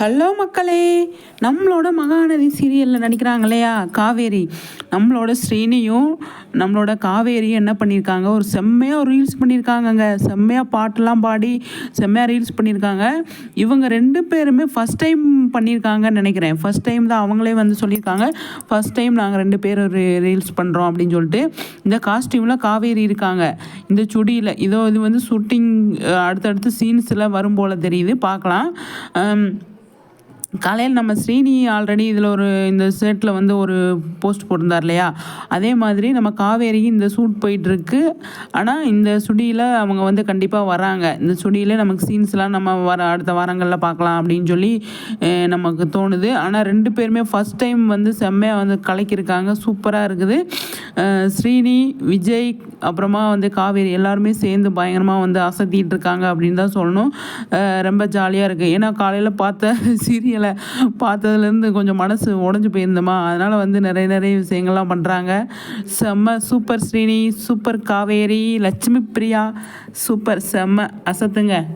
Hello மக்களே. நம்மளோட மகாநதி சீரியலில் நடிக்கிறாங்க இல்லையா? காவேரி. நம்மளோட ஸ்ரீனியும் நம்மளோட காவேரியும் என்ன பண்ணியிருக்காங்க ஒரு செம்மையாக ரீல்ஸ் பண்ணியிருக்காங்கங்க செம்மையாக பாட்டெல்லாம் பாடி செம்மையாக ரீல்ஸ் பண்ணியிருக்காங்க இவங்க ரெண்டு பேருமே ஃபஸ்ட் டைம் பண்ணியிருக்காங்கன்னு நினைக்கிறேன். ஃபஸ்ட் டைம் தான் அவங்களே வந்து சொல்லியிருக்காங்க. ஃபஸ்ட் டைம் நாங்கள் ரெண்டு பேரும் ரீல்ஸ் பண்ணுறோம் அப்படின்னு சொல்லிட்டு இந்த காஸ்டியூமில் காவேரி இருக்காங்க. இந்த சுடியில் இதோ இது வந்து ஷூட்டிங் அடுத்தடுத்து சீன்ஸில் வரும் போல் தெரியுது. பார்க்கலாம். காலையில் நம்ம ஸ்ரீனி ஆல்ரெடி இதில் ஒரு இந்த செட்டில் வந்து ஒரு போஸ்ட் போட்டிருந்தார் இல்லையா? அதே மாதிரி நம்ம காவேரி இந்த சூட் போயிட்டுருக்கு. ஆனால் இந்த சுடியில் அவங்க வந்து கண்டிப்பாக வராங்க. இந்த சுடியில் நமக்கு சீன்ஸ்லாம் நம்ம வர அடுத்த வாரங்களில் பார்க்கலாம் அப்படின்னு சொல்லி நமக்கு தோணுது. ஆனால் ரெண்டு பேருமே ஃபஸ்ட் டைம் வந்து செம்மையாக வந்து கலக்கியிருக்காங்க. சூப்பராக இருக்குது. ஸ்ரீனி விஜய் அப்புறமா வந்து காவேரி எல்லாருமே சேர்ந்து பயங்கரமாக வந்து அசத்திட்டு இருக்காங்க அப்படின்னு தான் சொல்லணும். ரொம்ப ஜாலியாக இருக்குது ஏன்னா காலையில் பார்த்த சீரியல் பார்த்ததுலேருந்து கொஞ்சம் மனசு உடஞ்சி போயிருந்தோமா? அதனால் வந்து நிறைய நிறைய விஷயங்கள்லாம் பண்ணுறாங்க செம்ம super Srini super Kaveri Lakshmi Priya super. செம்ம அசத்துங்க.